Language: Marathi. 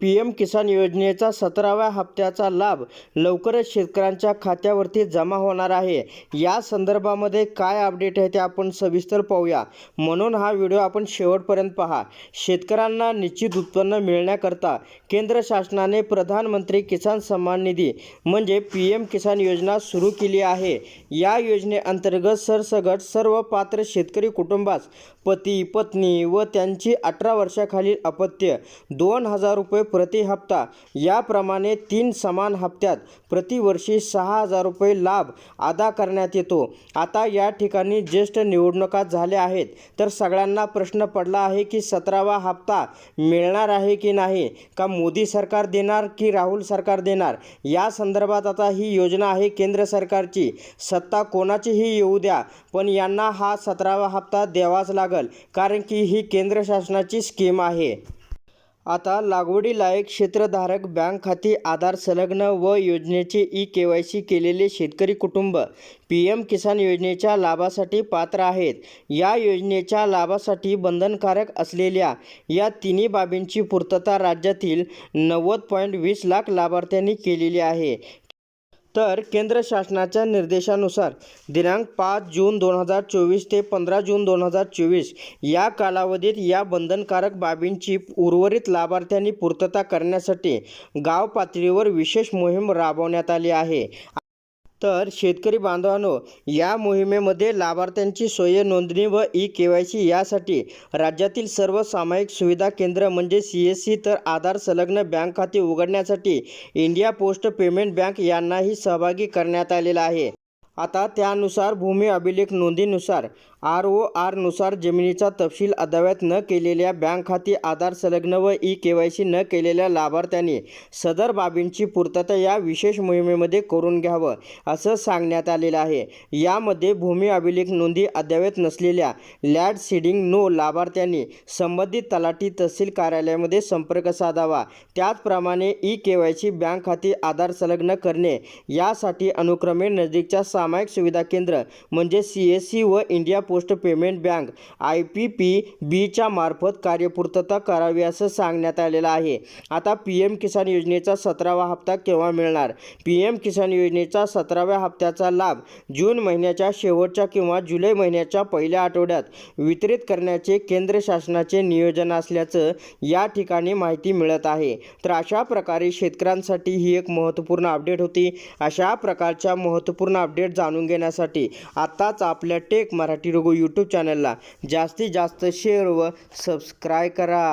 पी एम किसान योजनेचा सतराव्या हप्त्याचा लाभ लवकरच शेतकऱ्यांच्या खात्यावरती जमा होणार आहे. या संदर्भामध्ये काय अपडेट आहे ते आपण सविस्तर पाहूया. म्हणून हा व्हिडिओ आपण शेवटपर्यंत पहा. शेतकऱ्यांना निश्चित उत्पन्न मिळण्याकरता केंद्र शासनाने प्रधानमंत्री किसान सन्मान निधी म्हणजे पी एम किसान योजना सुरू केली आहे. या योजनेअंतर्गत सरसगट सर्व पात्र शेतकरी कुटुंबास पती पत्नी व त्यांची अठरा वर्षाखालील अपत्य दोन हजार रुपये प्रति हप्ता. याप्रमाणे तीन समान हप्त्यात प्रतिवर्षी सहा हजार रुपये लाभ अदा करण्यात येतो. आता या ठिकाणी ज्येष्ठ निवडणुका झाल्या आहेत. तर सगळ्यांना प्रश्न पडला आहे की सतरावा हप्ता मिळणार आहे की नाही? का मोदी सरकार देणार की राहुल सरकार देणार? या संदर्भात आता ही योजना आहे केंद्र सरकारची. सत्ता कोणाचीही येऊ द्या पण यांना हा सतरावा हप्ता द्यावाच लागल कारण की ही केंद्र शासनाची स्कीम आहे. आता लागवडीलायक क्षेत्रधारक बँक खाती आधार संलग्न व योजनेचे ई के वाय सी केलेले शेतकरी कुटुंब पी एम किसान योजनेच्या लाभासाठी पात्र आहेत. या योजनेच्या लाभासाठी बंधनकारक असलेल्या या तिन्ही बाबींची पूर्तता राज्यातील नव्वद पॉईंट वीस लाख लाभार्थ्यांनी केलेली आहे. तर केंद्र शासनाच्या निर्देशानुसार दिनांक पाच जून दोन हजार चोवीस ते पंधरा जून दोन हजार चोवीस या कालावधीत या बंधनकारक बाबींची उर्वरित लाभार्थ्यांनी पूर्तता करण्यासाठी गाव पातळीवर विशेष मोहीम राबवण्यात आली आहे. तर शेतकरी बांधवांनो या मोहिमेमध्ये लाभार्थ्यांची सोय नोंदणी व ई के वाय सी यासाठी राज्यातील सर्व सामायिक सुविधा केंद्र म्हणजे सी एस सी तर आधार संलग्न बँक खाते उघडण्यासाठी इंडिया पोस्ट पेमेंट बँक यांनाही सहभागी करण्यात आलेला आहे. आता त्यानुसार भूमी अभिलेख नोंदीनुसार आर ओ आरनुसार जमिनीचा तपशील अद्ययावत न केलेल्या बँक खाती आधार संलग्न व ई के वाय सी न केलेल्या लाभार्थ्यांनी सदर बाबींची पूर्तता या विशेष मोहिमेमध्ये करून घ्यावं असं सांगण्यात आलेलं आहे. यामध्ये भूमी अभिलेख नोंदी अद्ययावत नसलेल्या लॅड सीडिंग नो लाभार्थ्यांनी संबंधित तलाठी तहसील कार्यालयामध्ये संपर्क साधावा. त्याचप्रमाणे E K Y C bank खाती आधार संलग्न करणे यासाठी अनुक्रमे नजीकच्या सामायिक सुविधा केंद्र म्हणजे सी एस सी व India post payment bank I P P बीच्या मार्फत कार्यपूर्तता करावी असं सांगण्यात आलेलं आहे. आता पी एम किसान योजनेचा सतरावा हप्ता केव्हा मिळणार? पी एम किसान योजनेचा सतराव्या हप्त्याचा लाभ जून महिन्याच्या शेवटच्या किंवा जुलै महिन्याच्या पहिल्या आठवड्यात वितरित करण्याचे केंद्र शासनाचे नियोजन असल्याचं या ठिकाणी माहिती मिळत आहे. तर अशा प्रकारे शेतकऱ्यांसाठी ही एक महत्त्वपूर्ण अपडेट होती. अशा प्रकारच्या महत्त्वपूर्ण अपडेट जाणून घेण्यासाठी आत्ताच आपल्या टेक मराठी रोगो यूट्यूब चॅनलला जास्तीत जास्त शेअर व सबस्क्राय करा.